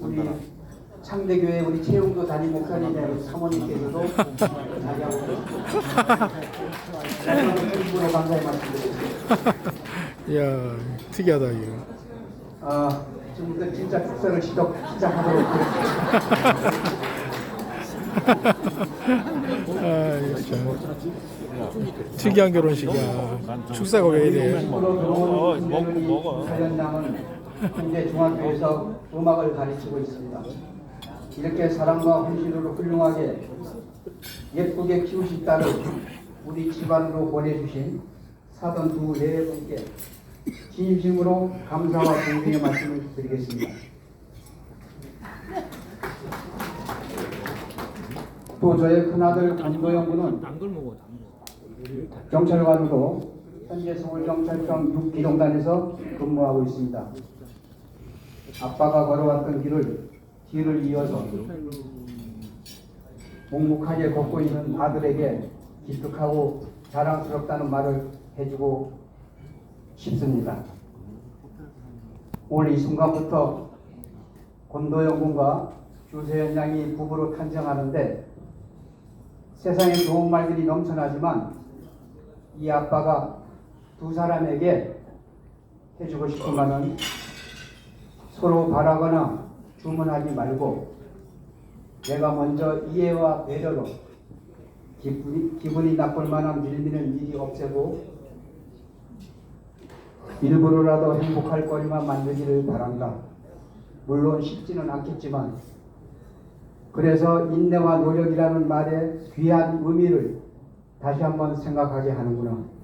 우리 창대교회 우리 최용도 담임 목사님의 우리 사모님께서도 자기하고 일부러 감사의 말씀드리겠습니다. 이야 특이하다 이거. 아, 지금부터 진짜 축사를 시작, 시작하도록 하겠습니다. 아 특이한 결혼식이야. 축사가 왜 이래? 들어온 김명희 사연장은 현재 중학교에서 음악을 가르치고 있습니다. 이렇게 사랑과 헌신으로 훌륭하게 예쁘게 딸을 우리 집안으로 보내주신 사돈 두 네 분께 진심으로 감사와 존경의 말씀을 드리겠습니다. 또 저의 큰아들 권도영 군은 경찰관으로 현재 서울경찰청 6기동단에서 근무하고 있습니다. 아빠가 걸어왔던 길을 뒤를 이어서 묵묵하게 걷고 있는 아들에게 기특하고 자랑스럽다는 말을 해주고 싶습니다. 오늘 이 순간부터 권도영 군과 주세현 양이 부부로 탄생하는데 세상에 좋은 말들이 넘쳐나지만 이 아빠가 두 사람에게 해주고 싶은 말은 서로 바라거나 주문하지 말고 내가 먼저 이해와 배려로 기분이, 기분이 나쁠 만한 밀리는 일이 없애고 일부러라도 행복할 거리만 만들기를 바란다. 물론 쉽지는 않겠지만 그래서 인내와 노력이라는 말의 귀한 의미를 다시 한번 생각하게 하는구나.